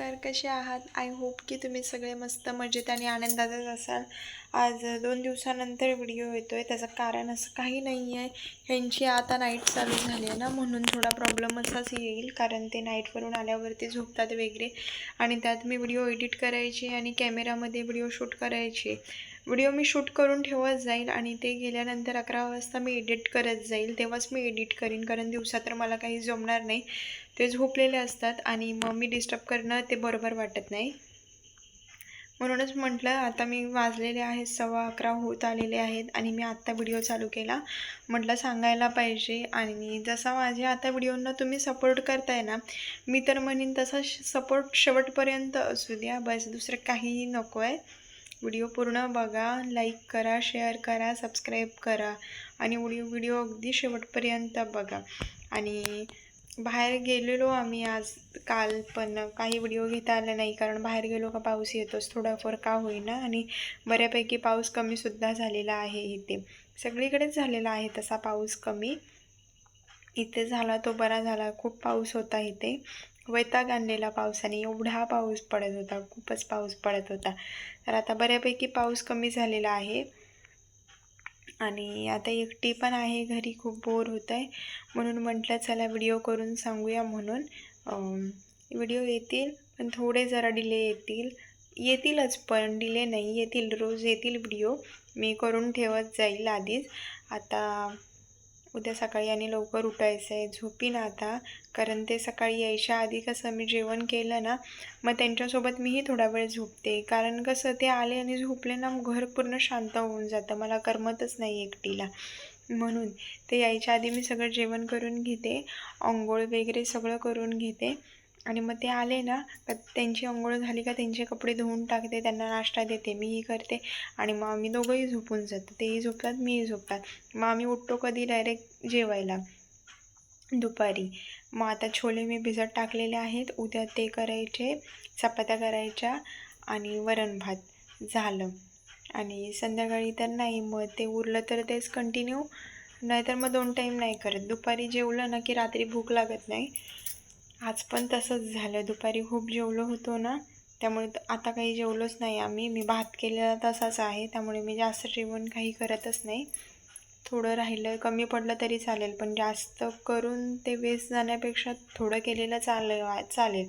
नमस्कार कसे आहात? आय होप की तुम्ही सगळे मस्त मजेत आणि आनंदातच असाल. आज दोन दिवसानंतर व्हिडिओ येतो आहे त्याचं कारण असं काही नाही आहे ह्यांची आता नाईट चालू झाली आहे ना म्हणून थोडा प्रॉब्लेम असाच येईल. कारण ते नाईटवरून आल्यावरती झोपतात वगैरे. आणि त्यात मी व्हिडिओ एडिट करायची आणि कॅमेरामध्ये व्हिडिओ शूट करायची. व्हिडिओ मी शूट करून ठेवत जाईल आणि ते गेल्यानंतर अकरा वाजता मी एडिट करत जाईल. तेव्हाच मी एडिट करीन कारण दिवसा तर मला काही जमणार नाही. ते झोपलेले असतात आणि मग मी डिस्टर्ब करणं ते बरोबर वाटत नाही. म्हणूनच म्हटलं आता मी वाजलेले आहेत सव्वा अकरा होत आलेले आहेत आणि मी आत्ता व्हिडिओ चालू केला. म्हटलं सांगायला पाहिजे आणि जसा माझ्या आता व्हिडिओंना तुम्ही सपोर्ट करताय ना मी तर म्हणेन तसा सपोर्ट शेवटपर्यंत असू द्या. बस दुसरं काहीही नको आहे व्हिडिओ पूर्ण बघा लाईक करा शेअर करा सबस्क्राईब करा आणि व्हिडिओ व्हिडिओ अगदी शेवटपर्यंत बघा. आणि बाहेर गेलेलो आम्ही आज काल पण काही व्हिडिओ घेता आला नाही कारण बाहेर गेलो का पाऊस येतोच थोडाफार का होईना आणि बऱ्यापैकी पाऊस कमीसुद्धा झालेला आहे इथे. सगळीकडेच झालेला आहे तसा पाऊस कमी. इथे झाला तो बरा झाला खूप पाऊस होता इथे. वैताग आणलेला पावसाने एवढा पाऊस पडत होता खूपच पाऊस पडत होता. तर आता बऱ्यापैकी पाऊस कमी झालेला आहे. आणि आता एकटी पण आहे घरी खूप बोर होत आहे म्हणून म्हटलं चला व्हिडिओ करून सांगूया म्हणून. व्हिडिओ येतील पण थोडे जरा डिले येतील. येतीलच पण डिले नाही. येतील रोज येतील व्हिडिओ. मी करून ठेवत जाईल आधीच. आता उद्या सकाळी आणि लवकर उठायचं आहे झोपीन आता कारण ते सकाळी यायच्या आधी कसं मी जेवण केलं ना मग त्यांच्यासोबत मीही थोडा वेळ झोपते. कारण कसं ते आले आणि झोपले ना घर पूर्ण शांत होऊन जातं. मला करमतच नाही एकटीला. म्हणून ते यायच्या आधी मी सगळं जेवण करून घेते आंघोळ वगैरे सगळं करून घेते. आणि मग ते आले ना का त्यांची आंघोळ झाली का त्यांचे कपडे धुवून टाकते त्यांना नाश्ता देते मीही करते. आणि मग आम्ही दोघंही झोपून जातो. तेही झोपतात मीही झोपतात. मग आम्ही उठतो कधी डायरेक्ट जेवायला. दुपारी. मग आता छोले मी भिजत टाकलेले आहेत. उद्या ते करायचे चपात्या करायच्या आणि वरण भात झालं. आणि संध्याकाळी तर नाही मग ते उरलं तर तेच कंटिन्यू नाहीतर मग दोन टाईम नाही करत. दुपारी जेवलं ना की रात्री भूक लागत नाही. आज पण तसंच झालं. दुपारी खूप जेवलो होतो ना त्यामुळे आता काही जेवलोच नाही आम्ही. मी भात केलेला तसाच आहे त्यामुळे मी जास्त जेवण काही करतच नाही. थोडं राहिलं कमी पडलं तरी चालेल पण जास्त करून ते वेस्ट जाण्यापेक्षा थोडं केलेलं चाल चालेल.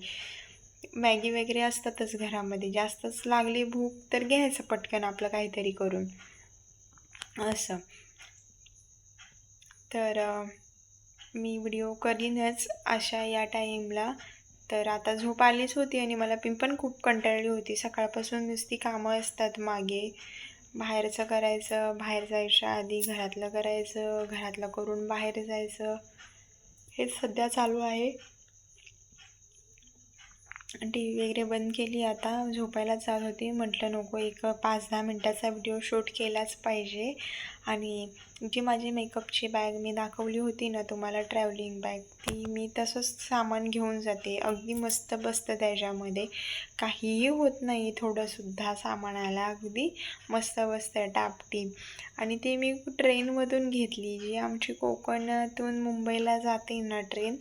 मॅगी वगैरे असतातच घरामध्ये. जास्तच लागली भूक तर घ्यायचं पटकन आपलं काहीतरी करून. असं. तर मी व्हिडिओ करीनच अशा या टाईमला तर आता झोप आलीच होती आणि मला पण खूप कंटाळली होती. सकाळपासून नुसती कामं असतात मागे. बाहेरचं करायचं बाहेर जायच्या आधी घरातलं करायचं घरातलं करून बाहेर जायचं. हेच सध्या चालू आहे. टी व्ही वगैरे बंद केली आता. झोपायला जात होती. म्हटलं नको एक पाच दहा मिनटाचा व्हिडिओ शूट केलाच पाहिजे. आणि जी माझी मेकअपची बॅग मी दाखवली होती ना तुम्हाला ट्रॅव्हलिंग बॅग ती मी तसंच सामान घेऊन जाते. अगदी मस्त बसतं त्याच्यामध्ये. काहीही होत नाही थोडंसुद्धा सामानाला. अगदी मस्त बसतं टापटीप. आणि ती मी ट्रेनमधून घेतली. जी आमची कोकणातून मुंबईला जाते ना ट्रेन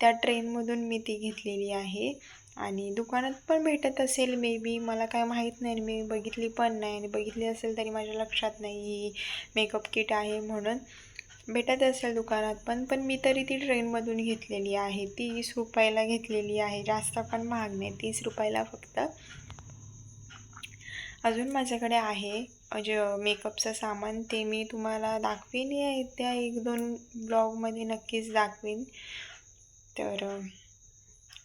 त्या ट्रेनमधून मी ती घेतलेली आहे. आणि दुकानात पण भेटत असेल मे बी मला काय माहीत नाही मी बघितली पण नाही आणि बघितली असेल तरी माझ्या लक्षात नाही ही मेकअप किट आहे म्हणून भेटत असेल दुकानात पण पण मी तरी ती ट्रेनमधून घेतलेली आहे. तीस रुपयाला घेतलेली आहे. जास्त पण महाग नाही. तीस रुपयाला फक्त. अजून माझ्याकडे आहे जे मेकअपचं सामान. ते मी तुम्हाला दाखवीन. या त्या एक दोन ब्लॉगमध्ये नक्कीच दाखवीन. तर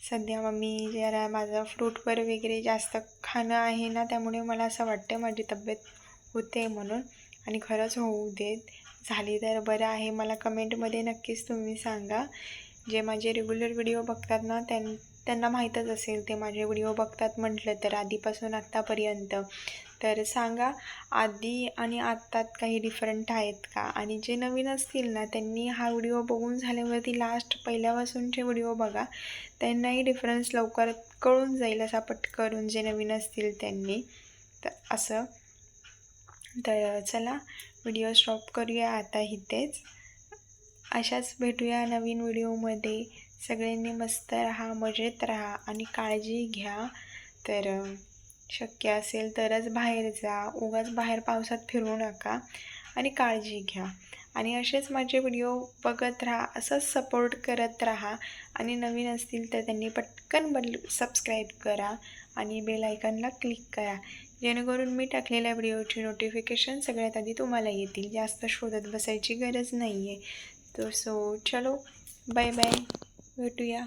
सध्या मग मी जरा माझं फ्रूटवर वगैरे जास्त खाणं आहे ना त्यामुळे मला असं वाटतं माझी तब्येत होते म्हणून आणि खरंच होऊ देत. झाली तर बरं आहे. मला कमेंटमध्ये नक्कीच तुम्ही सांगा. जे माझे रेग्युलर व्हिडिओ बघतात ना त्यां त्यांना माहीतच असेल ते माझे व्हिडिओ बघतात म्हटलं तर आधीपासून आत्तापर्यंत. तर सांगा आधी आणि आत्तात काही डिफरंट आहेत का? आणि जे नवीन असतील ना त्यांनी हा व्हिडिओ बघून झाल्यावरती लास्ट पहिल्यापासूनचे व्हिडिओ बघा. त्यांनाही डिफरन्स लवकर कळून जाईल असा पटकरून जे नवीन असतील त्यांनी. तर असं. तर चला व्हिडिओ स्टॉप करूया आता इथेच. अशाच भेटूया नवीन व्हिडिओमध्ये. सगळ्यांनी मस्त राहा मजेत राहा आणि काळजी घ्या. तर शक्य असेल तरच बाहेर जा. उगाच बाहेर पावसात फिरू नका आणि काळजी घ्या. आणि असेच माझे व्हिडिओ बघत राहा असंच सपोर्ट करत राहा. आणि नवीन असतील तर त्यांनी पटकन बल सबस्क्राईब करा आणि बेल आयकॉनला क्लिक करा. जेणेकरून मी टाकलेल्या व्हिडिओची नोटिफिकेशन सगळ्यात आधी तुम्हाला येतील. जास्त शोधत बसायची गरज नाही आहे तो सो चलो बाय बाय भेटूया.